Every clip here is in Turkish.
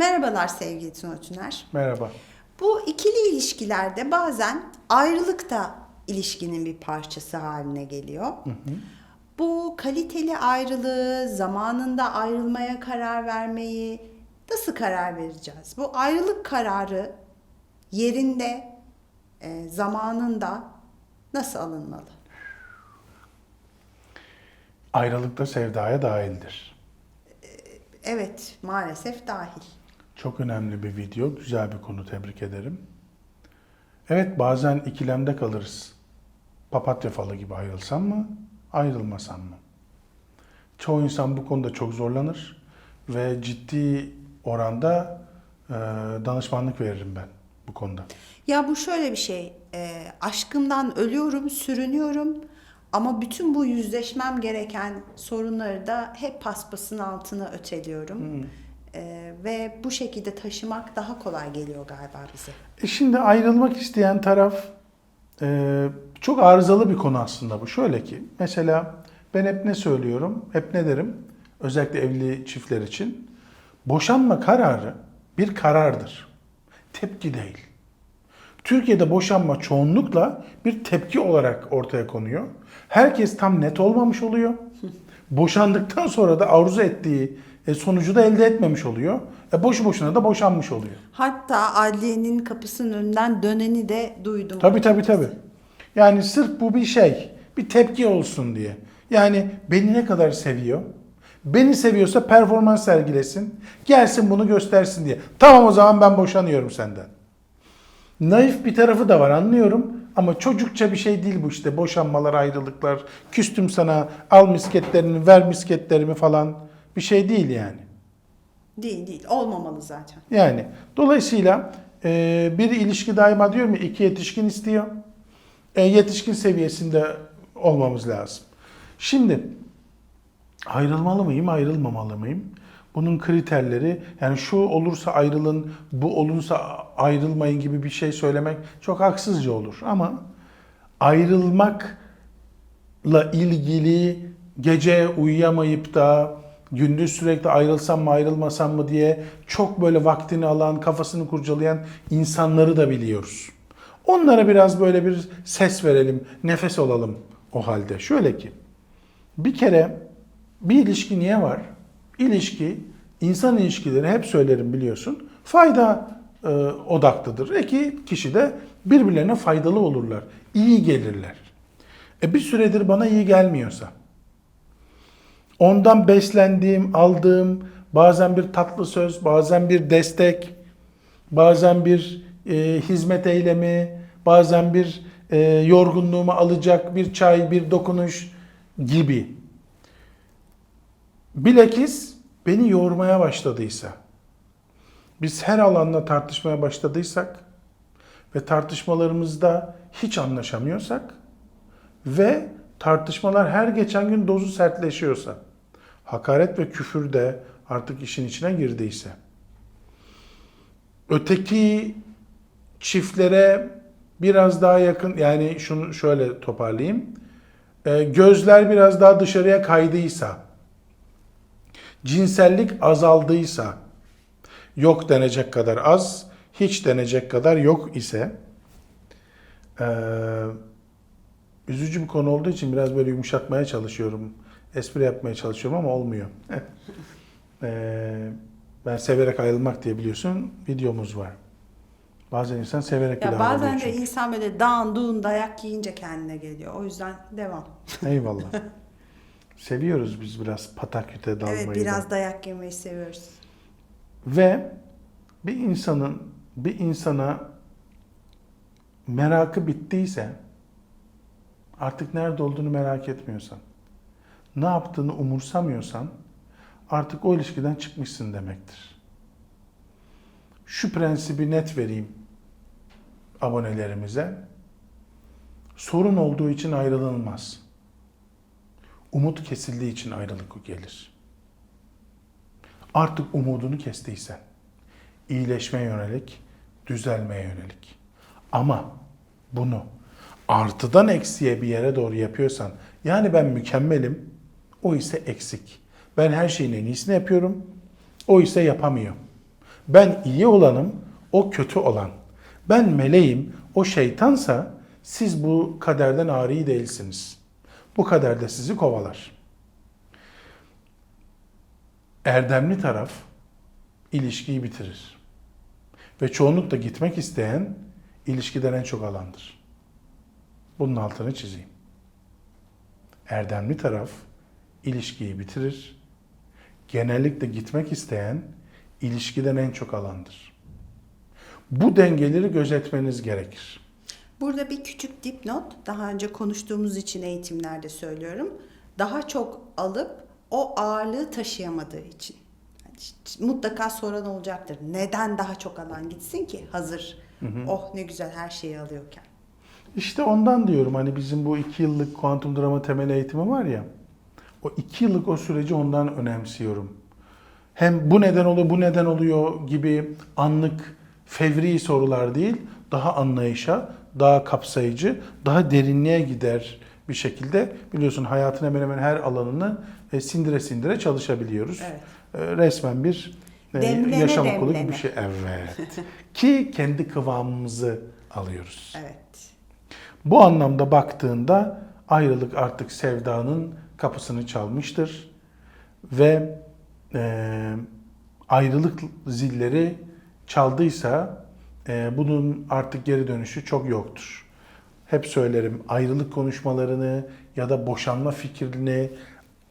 Merhabalar sevgili Tuna Tüner. Merhaba. Bu ikili ilişkilerde bazen ayrılık da ilişkinin bir parçası haline geliyor. Bu kaliteli ayrılığı, zamanında ayrılmaya karar vermeyi nasıl karar vereceğiz? Bu ayrılık kararı yerinde, e, zamanında nasıl alınmalı? Ayrılık da sevdaya dahildir. Evet, maalesef dahil. Çok önemli bir video, güzel bir konu, tebrik ederim. Evet bazen ikilemde kalırız. Papatya falı gibi ayrılsam mı, ayrılmasam mı? Çoğu insan bu konuda çok zorlanır ve ciddi oranda e, danışmanlık veririm ben bu konuda. Ya bu şöyle bir şey, e, aşkımdan ölüyorum, sürünüyorum ama bütün bu yüzleşmem gereken sorunları da hep paspasın altına öteliyorum. E, ve bu şekilde taşımak daha kolay geliyor galiba bize. E şimdi ayrılmak isteyen taraf e, çok arızalı bir konu aslında bu. Şöyle ki mesela ben hep ne söylüyorum, hep ne derim özellikle evli çiftler için. Boşanma kararı bir karardır. Tepki değil. Türkiye'de boşanma çoğunlukla bir tepki olarak ortaya konuyor. Herkes tam net olmamış oluyor. Boşandıktan sonra da arzu ettiği e, sonucu da elde etmemiş oluyor. E, boşu boşuna da boşanmış oluyor. Hatta adliyenin kapısının önünden döneni de duydum. Tabii tabii tabii. Yani sırf bu bir şey, bir tepki olsun diye. Yani beni ne kadar seviyor? Beni seviyorsa performans sergilesin. Gelsin bunu göstersin diye. Tamam o zaman ben boşanıyorum senden. Naif bir tarafı da var anlıyorum. Ama çocukça bir şey değil bu işte. Boşanmalar, ayrılıklar. Küstüm sana al misketlerini, ver misketlerimi falan. Bir şey değil yani. Değil değil, olmamalı zaten. Yani dolayısıyla e, bir ilişki daima diyor mu iki yetişkin istiyor. E, yetişkin seviyesinde olmamız lazım. Şimdi ayrılmalı mıyım, ayrılmamalı mıyım? Bunun kriterleri yani şu olursa ayrılın, bu olursa ayrılmayın gibi bir şey söylemek çok haksızca olur. Ama ayrılmakla ilgili gece uyuyamayıp da gündüz sürekli ayrılsam mı ayrılmasam mı diye çok böyle vaktini alan, kafasını kurcalayan insanları da biliyoruz. Onlara biraz böyle bir ses verelim, nefes olalım o halde. Şöyle ki, bir kere bir ilişki niye var? İlişki, insan ilişkileri hep söylerim biliyorsun, fayda e, odaklıdır. İki kişi de birbirlerine faydalı olurlar, iyi gelirler. E bir süredir bana iyi gelmiyorsa, ondan beslendiğim, aldığım bazen bir tatlı söz, bazen bir destek, bazen bir e, hizmet eylemi, bazen bir e, yorgunluğumu alacak bir çay, bir dokunuş gibi. Bilakis beni yormaya başladıysa, biz her alanda tartışmaya başladıysak ve tartışmalarımızda hiç anlaşamıyorsak ve tartışmalar her geçen gün dozu sertleşiyorsa, hakaret ve küfür de artık işin içine girdiyse, öteki çiftlere biraz daha yakın, yani şunu şöyle toparlayayım, e, gözler biraz daha dışarıya kaydıysa, cinsellik azaldıysa, yok denecek kadar az, hiç denecek kadar yok ise, e, üzücü bir konu olduğu için biraz böyle yumuşatmaya çalışıyorum. Espri yapmaya çalışıyorum ama olmuyor. Ee, ben severek ayrılmak diye biliyorsun videomuz var. Bazen insan severek Ya bile bazen de çünkü. insan böyle dağınduğun dayak yiyince kendine geliyor. O yüzden devam. Eyvallah. Seviyoruz biz biraz pataküte dalmayı. evet da. biraz dayak yemeyi seviyoruz. Ve bir insanın bir insana merakı bittiyse artık nerede olduğunu merak etmiyorsan, ne yaptığını umursamıyorsan artık o ilişkiden çıkmışsın demektir. Şu prensibi net vereyim abonelerimize. Sorun olduğu için ayrılınmaz. Umut kesildiği için ayrılık gelir. Artık umudunu kestiysen, iyileşmeye yönelik, düzelmeye yönelik. Ama bunu artıdan eksiye bir yere doğru yapıyorsan, yani ben mükemmelim, o ise eksik. Ben her şeyin en iyisini yapıyorum, o ise yapamıyor. Ben iyi olanım, o kötü olan. Ben meleğim, o şeytansa siz bu kaderden ari değilsiniz. Bu kader de sizi kovalar. Erdemli taraf ilişkiyi bitirir. Ve çoğunlukla gitmek isteyen ilişkiden en çok alandır. Bunun altını çizeyim. Erdemli taraf ilişkiyi bitirir. Genellikle gitmek isteyen ilişkiden en çok alandır. Bu dengeleri gözetmeniz gerekir. Burada bir küçük dipnot. Daha önce konuştuğumuz için eğitimlerde söylüyorum. Daha çok alıp o ağırlığı taşıyamadığı için. Mutlaka soran olacaktır. Neden daha çok alan gitsin ki hazır? Oh ne güzel her şeyi alıyorken. İşte ondan diyorum hani bizim bu iki yıllık kuantum drama temel eğitimi var ya. O iki yıllık o süreci ondan önemsiyorum. Hem bu neden oluyor, bu neden oluyor gibi anlık, fevri sorular değil, daha anlayışa, daha kapsayıcı, daha derinliğe gider bir şekilde biliyorsun hayatın hemen hemen her alanını e, sindire sindire çalışabiliyoruz. Evet. E, resmen bir e, Demlene yaşam okulu gibi bir şey. Evet. Ki kendi kıvamımızı alıyoruz. Evet. Bu anlamda baktığında ayrılık artık sevdanın kapısını çalmıştır ve e, ayrılık zilleri çaldıysa e, bunun artık geri dönüşü çok yoktur. Hep söylerim ayrılık konuşmalarını ya da boşanma fikrini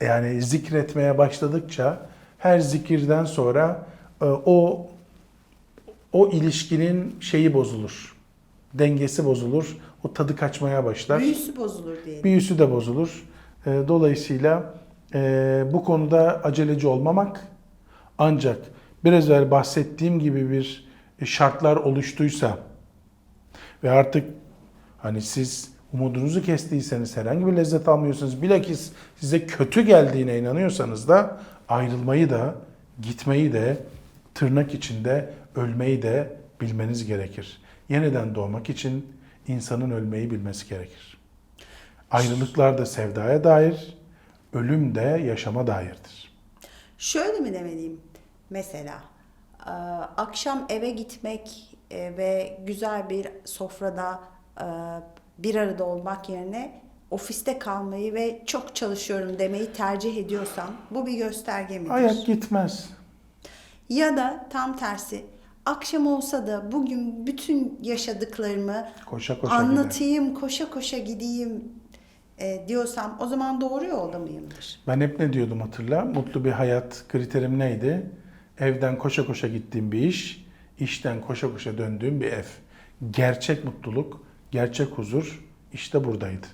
yani zikretmeye başladıkça her zikirden sonra e, o o ilişkinin şeyi bozulur. Dengesi bozulur. O tadı kaçmaya başlar. Büyüsü bozulur diyelim. Büyüsü de bozulur. E, Dolayısıyla e, bu konuda aceleci olmamak ancak biraz evvel bahsettiğim gibi bir şartlar oluştuysa ve artık hani siz umudunuzu kestiyseniz herhangi bir lezzet almıyorsunuz bilakis size kötü geldiğine inanıyorsanız da ayrılmayı da gitmeyi de tırnak içinde ölmeyi de bilmeniz gerekir. Yeniden doğmak için insanın ölmeyi bilmesi gerekir. Ayrılıklar da sevdaya dair, ölüm de yaşama dairdir. Şöyle mi demeliyim? Mesela e, akşam eve gitmek e, ve güzel bir sofrada e, bir arada olmak yerine ofiste kalmayı ve çok çalışıyorum demeyi tercih ediyorsam bu bir gösterge midir? Ayak gitmez. Ya da tam tersi akşam olsa da bugün bütün yaşadıklarımı Koşa koşa anlatayım, koşa koşa gideyim e, diyorsam o zaman doğru yolda mıyımdır? Ben hep ne diyordum hatırla? Mutlu bir hayat kriterim neydi? Evden koşa koşa gittiğim bir iş, işten koşa koşa döndüğüm bir ev. Gerçek mutluluk, gerçek huzur işte buradaydı.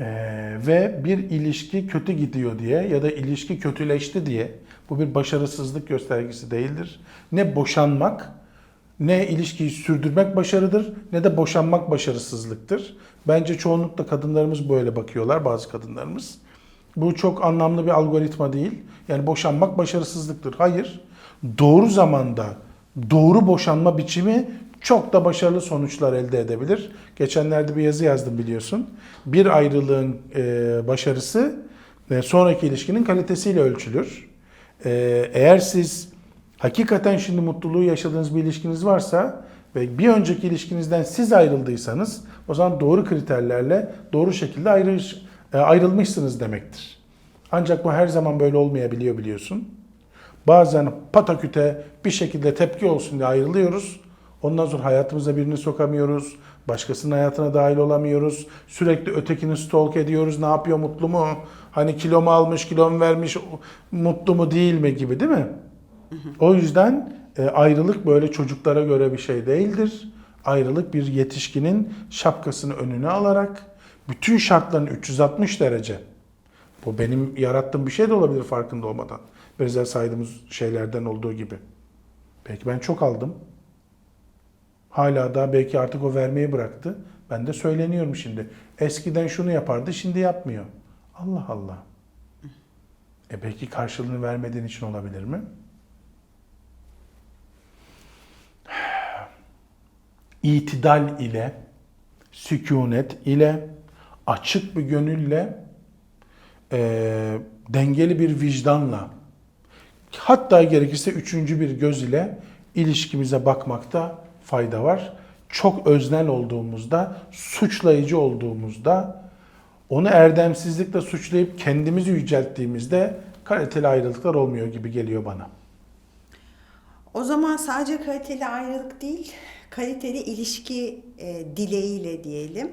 Ee, ve bir ilişki kötü gidiyor diye ya da ilişki kötüleşti diye bu bir başarısızlık göstergesi değildir. Ne boşanmak ne ilişkiyi sürdürmek başarıdır ne de boşanmak başarısızlıktır. Bence çoğunlukla kadınlarımız böyle bakıyorlar bazı kadınlarımız. Bu çok anlamlı bir algoritma değil. Yani boşanmak başarısızlıktır. Hayır. Doğru zamanda doğru boşanma biçimi çok da başarılı sonuçlar elde edebilir. Geçenlerde bir yazı yazdım biliyorsun. Bir ayrılığın e, başarısı e, sonraki ilişkinin kalitesiyle ölçülür. E, eğer siz hakikaten şimdi mutluluğu yaşadığınız bir ilişkiniz varsa ve bir önceki ilişkinizden siz ayrıldıysanız o zaman doğru kriterlerle doğru şekilde ayrış, e, ayrılmışsınız demektir. Ancak bu her zaman böyle olmayabiliyor biliyorsun. Bazen pataküte bir şekilde tepki olsun diye ayrılıyoruz. Ondan sonra hayatımıza birini sokamıyoruz. Başkasının hayatına dahil olamıyoruz. Sürekli ötekini stalk ediyoruz. Ne yapıyor mutlu mu? Hani kilo mu almış, kilo mu vermiş, mutlu mu değil mi gibi değil mi? O yüzden e, ayrılık böyle çocuklara göre bir şey değildir. Ayrılık bir yetişkinin şapkasını önüne alarak bütün şartların 360 derece. Bu benim yarattığım bir şey de olabilir farkında olmadan. Biraz saydığımız şeylerden olduğu gibi. Belki ben çok aldım. Hala da belki artık o vermeyi bıraktı. Ben de söyleniyorum şimdi. Eskiden şunu yapardı, şimdi yapmıyor. Allah Allah. E belki karşılığını vermediğin için olabilir mi? İtidal ile, sükunet ile, açık bir gönülle, e, dengeli bir vicdanla, Hatta gerekirse üçüncü bir göz ile ilişkimize bakmakta fayda var. Çok öznel olduğumuzda, suçlayıcı olduğumuzda, onu erdemsizlikle suçlayıp kendimizi yücelttiğimizde kaliteli ayrılıklar olmuyor gibi geliyor bana. O zaman sadece kaliteli ayrılık değil, kaliteli ilişki e, dileğiyle diyelim.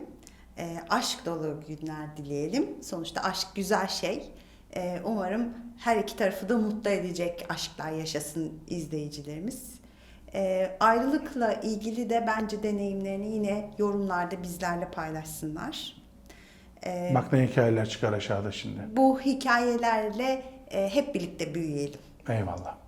E, aşk dolu günler dileyelim. Sonuçta aşk güzel şey. E, umarım her iki tarafı da mutlu edecek aşklar yaşasın izleyicilerimiz. E, ayrılıkla ilgili de bence deneyimlerini yine yorumlarda bizlerle paylaşsınlar. E, Bak ne hikayeler çıkar aşağıda şimdi. bu hikayelerle e, hep birlikte büyüyelim. Eyvallah.